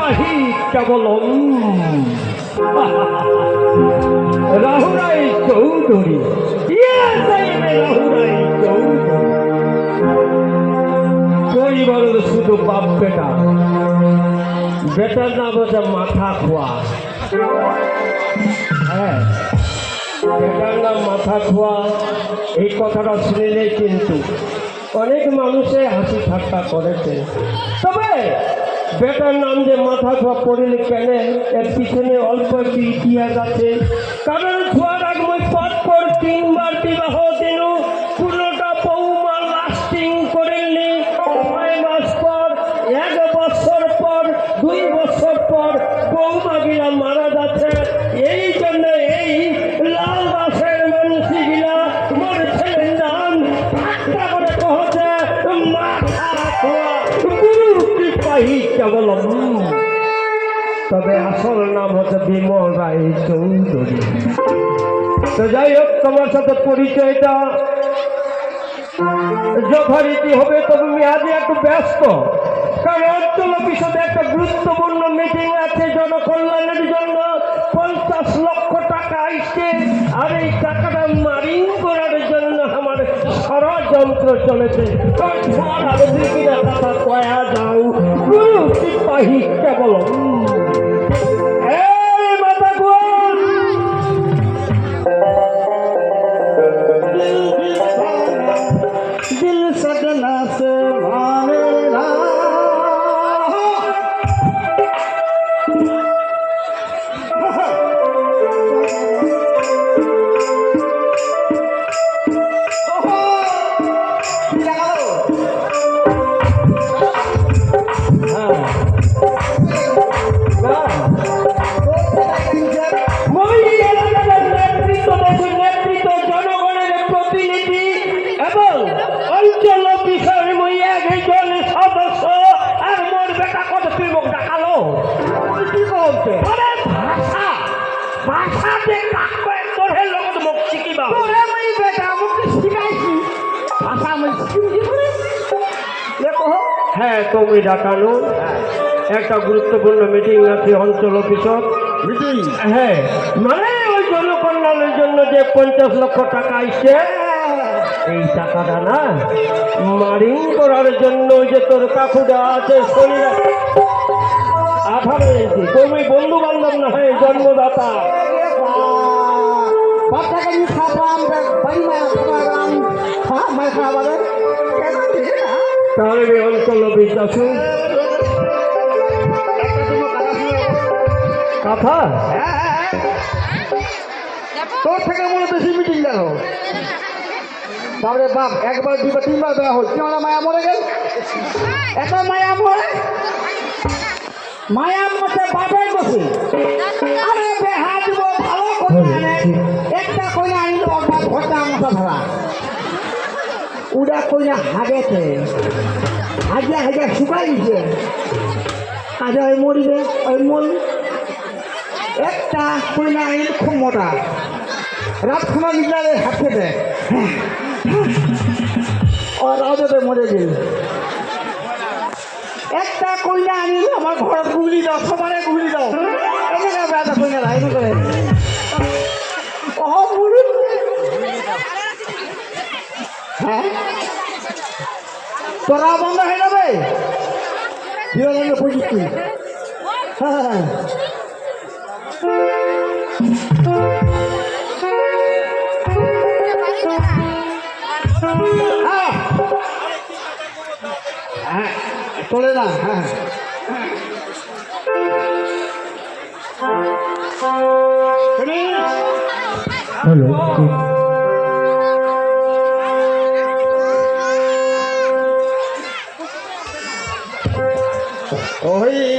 সিপাহী কেবলম রাহুরাই চৌধুরী। a রাহুরাই চৌধুরী। শুধু বাপ বেটা। বেটার নাম হচ্ছে মাথা খোয়া। হ্যাঁ বেটার নাম মাথা খোয়া। এই কথাটা শুনলে কিন্তু অনেক মানুষে হাসি ঠাট্টা করেছে। তবে বেটার নাম যে মাথা ধোয়া পড়লে কেন এর পিছনে অল্প একটি ইতিহাস আছে। কারণ ছোয়ার আগ মই পথ পর তিনবার বিবাহ তবে আসল নাম হচ্ছে বিমল রায় চৌধুরী। তো যাই হোক, তোমার সাথে পরিচয়টা যথারীতি হবে, তবে আমি আজ একটু ব্যস্ত। কারণ অঞ্চল অফিসে একটা গুরুত্বপূর্ণ মিটিং আছে, জনকল্যাণের জন্য পঞ্চাশ লক্ষ টাকা আসছে। আর এই টাকাটা মারিং করার জন্য আমার ষড়যন্ত্র চলেছে। কয়া যাও। গুরু সিপাহী কেবল হ্যাঁ তুমি ডাকানো একটা গুরুত্বপূর্ণ মিটিং আছে অঞ্চল অফিসত মিটিং হ্যাঁ মানে ওই জনকল্যাণের জন্য যে পঞ্চাশ লক্ষ টাকা আসছে এই টাকাটা না মারিং করার জন্য ওই যে তোর কাকুটা আছে শরীর আঠারো ইঞ্চি তুমি বন্ধু বান্ধব না হয় জন্মদাতা বাচ্চাকে নিয়ে খাওয়াম বাড়ি মায়া খাওয়াম হ্যাঁ মায়া খাওয়াবে তাহলে অঞ্চল অফিস কথা? তোর থেকে মনে বেশি মিটিং গেল। বাবরে বাপ, একবার দুবার তিনবার দেওয়া হল। কেমন মায়া মরে গেল? এত মায়া মরে? মায়া মতে বাপের বসে উড়া কইনা হাগেতে হাজিয়া হাজিয়া শুকাই দিছে আজ ওই মরিবে, ওই মরি একটা কইনা আনিল খুব মোটা রাত খানা নিগলারে হাতে দেয় ও রাজতে মরে গেল। একটা কইনা আনিল আমার ঘৰত গুগলি দাও, সবারে গুগলি দাও। বেটা কইনা লাই নকৰে অ হ্যাঁ তোরা বন্ধ হয়ে যাবে? বিবেকানন্দ প্রযুক্তি হ্যাঁ হ্যাঁ হ্যাঁ চলে না হ্যাঁ হ্যালো ওই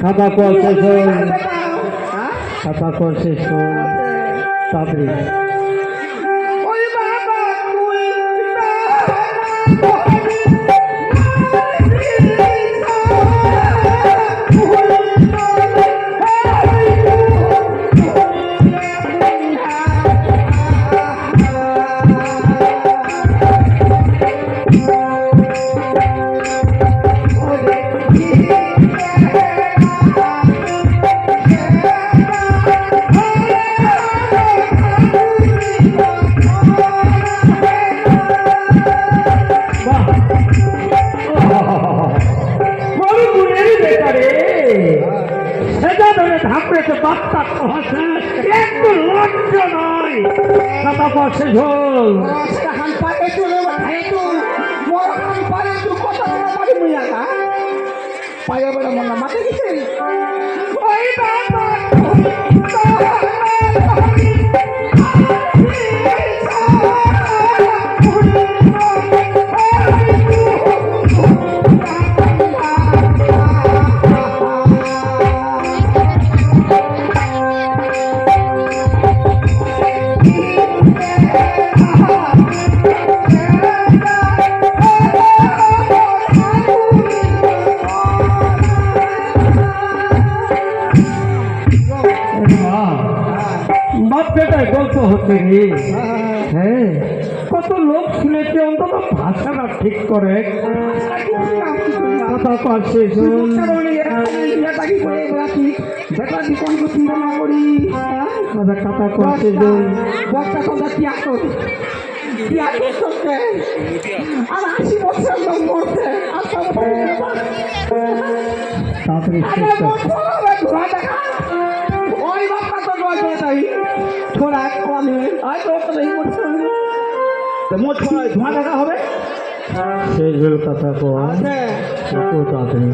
খাতা করছে হ্যাঁ খাতা করছে তাড়াতাড়ি ওই বাবা লজ্জ নয়। সাতা পাশে ঝোল হান পারে চলে ভাই তো মোর হান পারে তো কত পারে মুইয়া না পায়া বড় মন মাতে গেছে ওই বাবা। লোক শুনেছে অন্তত ভাষাটা ঠিক করে। বেটা চিন্তা না করি কথা কথা করছে কথা তাড়াতাড়ি করছে ওই বাপ্পা তো গল্প তাই। ছোড়া কমে আর তো তো করছে। তো মোট ধোঁয়া দেখা হবে? সেই কথা আছে। তাড়াতাড়ি।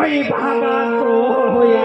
ওই বাবা তো হয়ে।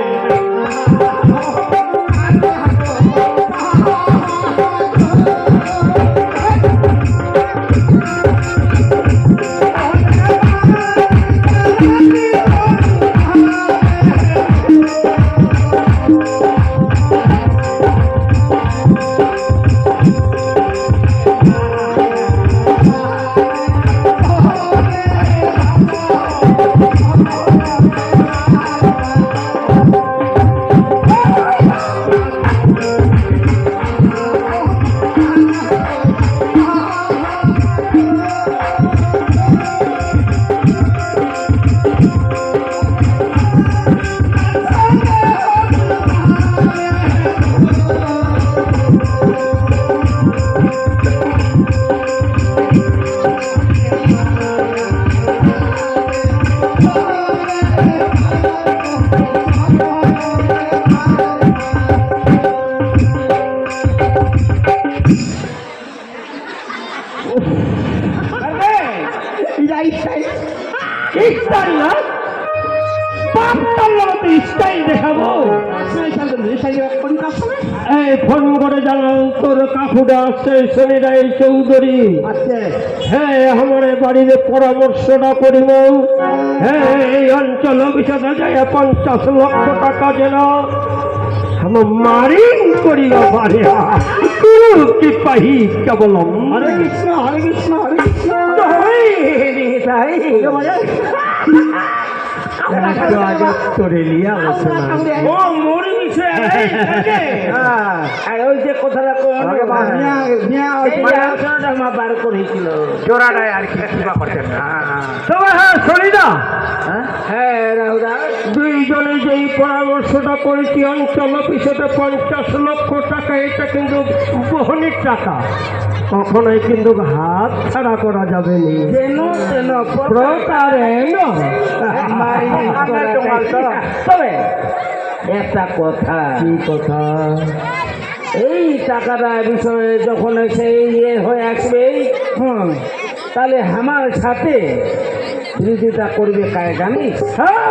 কাকুটা আসছে শনিরাই চৌধুরী। হ্যাঁ আমার বাড়িতে পরামর্শটা করিব হ্যাঁ এই অঞ্চল বিষয়ে যায় পঞ্চাশ লক্ষ টাকা যেন আমার মারিং করিব পারে গুরু কি পাহি কেবলম হরে কৃষ্ণ হরে কৃষ্ণ হরে কৃষ্ণ। একটু আগে করে নিয়ে আলোচনা ও মোর আর ওই যে কথাটা আমার বার করেছিল জোড়াটায় আর কি কিবা করছেন। তবে হ্যাঁ। শনিদা? হ্যাঁ? রাহুদা। দুইজনে যেই পরামর্শটা করেছি অঞ্চল অফিসেতে পঞ্চাশ লক্ষ টাকা এটা কিন্তু বহনির টাকা। কখনোই কিন্তু হাত ছাড়া করা যাবে না। যেন যেন প্রকারে তবে একটা কথা। কি কথা? এই টাকাটা বিষয়ে যখন সেই ইয়ে হয়ে আসবে হুম তাহলে আমার সাথে বিরোধিতা করবে কায় জানিস? হ্যাঁ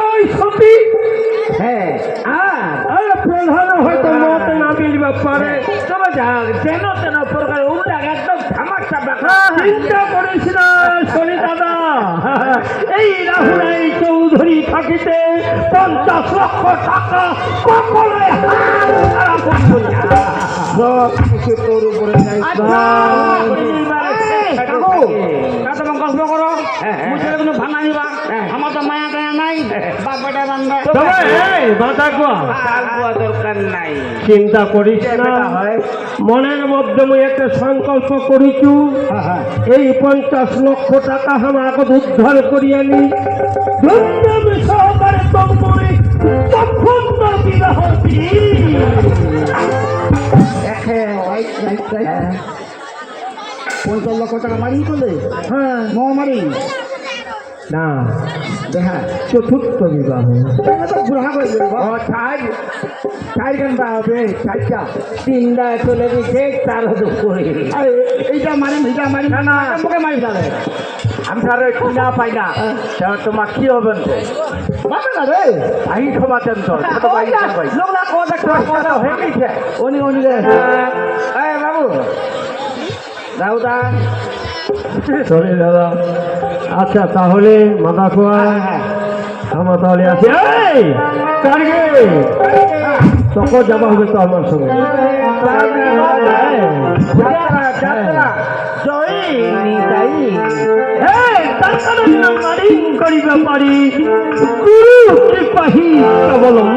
হ্যাঁ আর প্রধান হয়তো মত না মিলবে পারে। তবে যাক যেন তেন প্রকার উল্টা একদম ধামাকা চিন্তা করিস না শনি দাদা। এই রাহুল চৌধুরী থাকিতে পঞ্চাশ লক্ষ টাকা কখনোই হাত ছাড়া করব না। সব কিছু তোর উপরে কষ্ট করো মুখে কোনো ভাঙা নিবা। আমার তো মায়া টায়া নাই। বাপ বেটা বান্ধব তবে এই বাধা দরকার নাই। চিন্তা করিস না। মনের মধ্যে মুই একটা সংকল্প করিছু। এই পঞ্চাশ লক্ষ টাকা আমাকে উদ্ধার করিয়া নি ধন্যবাদ সহকারে তম্বরে তখন বিবাহ দিন। পঞ্চাশ লক্ষ টাকা মারি করলে হ্যাঁ মো মারি না দেখা চতুর্থ বিবাহ। বুড়া করে ছাই ছাই ঘণ্টা হবে চারটা। তিনটা চলে গেছে চার হাজার করে এইটা মারি এইটা মারি না না। আমাকে মারি তাহলে আমি স্যার কিনা পাই না। তা তোমার কি মাথা না রে। আহি ক্ষমাতেন তো ছোট ভাই ছোট কথা কথা হয়ে গেছে। উনি উনি বাবু। রাউদা চলে দাদা আচ্ছা তাহলে মাথা খোয়া। আমার তাহলে আছে এই কারগে তখন যাবা হবে তো আমার সঙ্গে। তারকারে পারি। গুরু কৃপাহি কেবলম